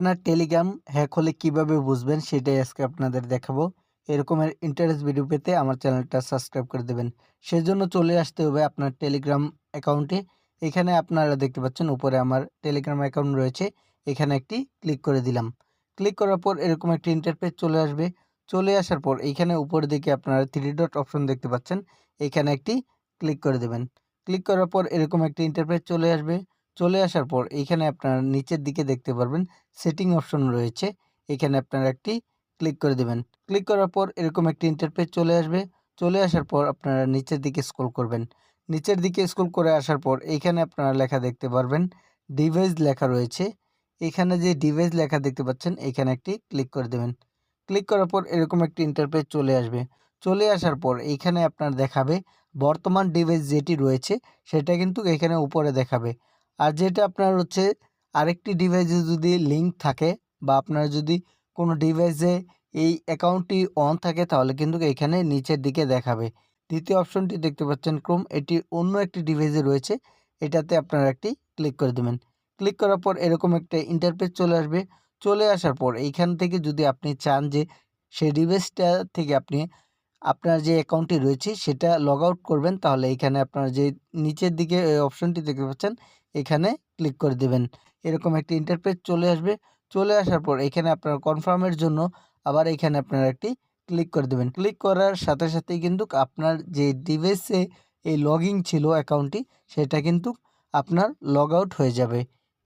আপনার Telegram hack হলে কীভাবে বুঝবেন সেটাই আজকে আপনাদের দেখাবো। এরকমের ইন্টারেস্ট ভিডিও পেতে আমার চ্যানেলটা সাবস্ক্রাইব করে দেবেন। সেজন্য চলে আসতে হবে আপনার টেলিগ্রাম অ্যাকাউন্টে এখানে আপনারা দেখতে পাচ্ছেন উপরে আমার টেলিগ্রাম অ্যাকাউন্ট রয়েছে। এখানে একটি ক্লিক করে দিলাম। ক্লিক করার পর এরকম একটি ইন্টারপেজ চলে আসবে। চলে আসার পর এইখানে উপরের দিকে আপনারা থ্রি ডট অপশন দেখতে পাচ্ছেন। এখানে একটি ক্লিক করে দেবেন। ক্লিক করার পর এরকম একটি ইন্টারপেজ চলে আসবে। চলে আসার পর এইখানে আপনারা নিচের দিকে দেখতে পারবেন সেটিং অপশন রয়েছে। এখানে আপনারা একটি ক্লিক করে দেবেন। ক্লিক করার পর এরকম একটি ইন্টারপেজ চলে আসবে। চলে আসার পর আপনারা নিচের দিকে স্ক্রল করবেন। নিচের দিকে স্ক্রল করে আসার পর এইখানে আপনারা লেখা দেখতে পারবেন ডিভাইস লেখা রয়েছে। এখানে যে ডিভাইস লেখা দেখতে পাচ্ছেন এখানে একটি ক্লিক করে দেবেন। ক্লিক করার পর এরকম একটি ইন্টারপেজ চলে আসবে। চলে আসার পর এইখানে আপনার দেখাবে বর্তমান ডিভাইস যেটি রয়েছে সেটা কিন্তু এখানে উপরে দেখাবে। আর যেটা আপনার হচ্ছে আরেকটি ডিভাইসে যদি লিঙ্ক থাকে বা আপনার যদি কোনো ডিভাইসে এই অ্যাকাউন্টটি অন থাকে তাহলে কিন্তু এখানে নিচের দিকে দেখাবে। দ্বিতীয় অপশনটি দেখতে পাচ্ছেন ক্রোম এটি অন্য একটি ডিভাইসে রয়েছে। এটাতে আপনারা একটি ক্লিক করে দেবেন। ক্লিক করার পর এরকম একটা ইন্টারপেজ চলে আসবে। চলে আসার পর এইখান থেকে যদি আপনি চান যে সেই ডিভাইসটা থেকে আপনি আপনার যে অ্যাকাউন্টটি রয়েছে সেটা লগ আউট করবেন। তাহলে এখানে আপনার যে নিচের দিকে অপশনটি দেখতে পাচ্ছেন, এখানে ক্লিক করে দেবেন। এরকম একটি ইন্টারপেজ চলে আসবে। চলে আসার পর এখানে আপনার কনফার্মের জন্য আবার এখানে আপনার একটি ক্লিক করে দেবেন। ক্লিক করার সাথে সাথেই কিন্তু আপনার যে ডিভাইসে এই লগইন ছিল অ্যাকাউন্টটি সেটা কিন্তু আপনার লগ আউট হয়ে যাবে।